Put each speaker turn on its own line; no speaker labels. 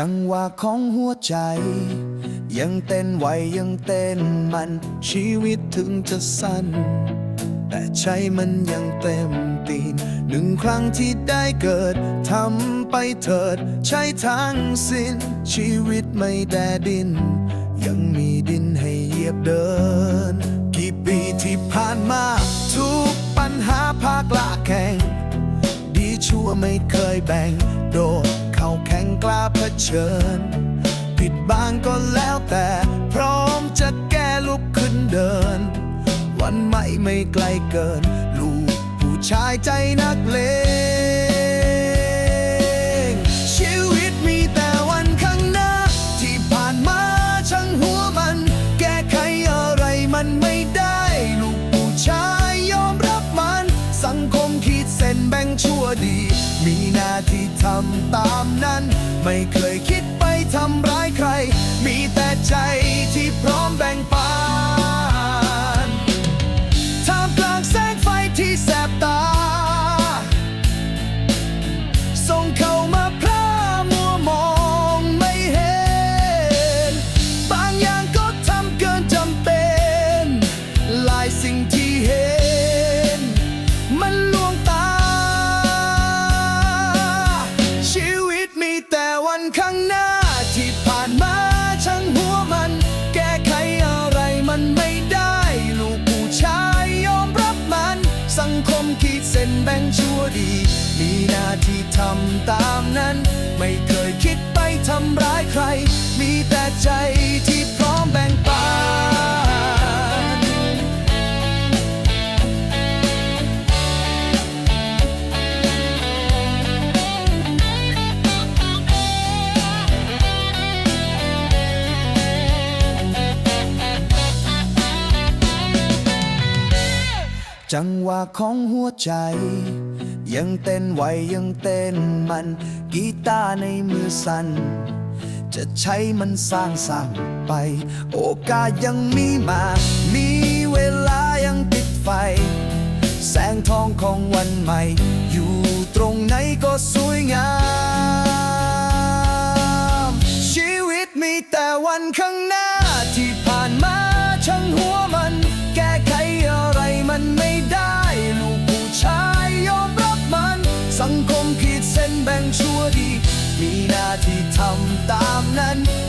จังหวะของหัวใจ ยังเต้นไหวยังเต้นมันชีวิตถึงจะสั้น แต่ใจมันยังเต็มตีนหนึ่งครั้งที่ได้เกิดทำไปเถิด ใช้ทั้งสิ้น ชีวิตไม่แดดิน ยังมีดินให้เหยียบเดิน กี่ปีที่ผ่านมา ทุกปัญหาภาคละแข่ง ดีชั่วไม่เคยแบ่งโดด แข่งกล้าเผชิญ ผิดบ้างก็แล้วแต่ พร้อมจะแก้ลุกขึ้นเดิน วันใหม่ไม่ไกลเกิน ลูกผู้ชายใจนักเลงชีวิตมีแต่วันข้างหน้า ที่ผ่านมาช่างหัวมัน แก้ไขอะไรมันไม่ได้ ลูกผู้ชายยอมรับมัน สังคมขีดเส้นแบ่งชั่วดี มีหน้าที่ทำตาม ไม่เคยคิดไปทำร้ายใคร มีแต่ใจที่พร้อมแบ่งปัน ข้างหน้าที่ผ่านมาช่างหัวมัน แก้ไขอะไรมันไม่ได้ ลูกผู้ชายยอมรับมัน สังคมขีดเส้นแบ่งชั่วดี มีหน้าที่ทำตามนั้น ไม่เคยคิดไปทำร้ายใคร มีแต่ใจ จังหวะของหัวใจ ยังเต้นไหวยังเต้นมัน กีตาร์ในมือสั่น จะใช้มันสร้างสรรค์ไป โอกาสยังมีมา มีเวลายังติดไฟ แสงทองของวันใหม่ อยู่ตรงไหนก็สวยงาม ชีวิตมีแต่วันข้างหน้า ทำตามนั้น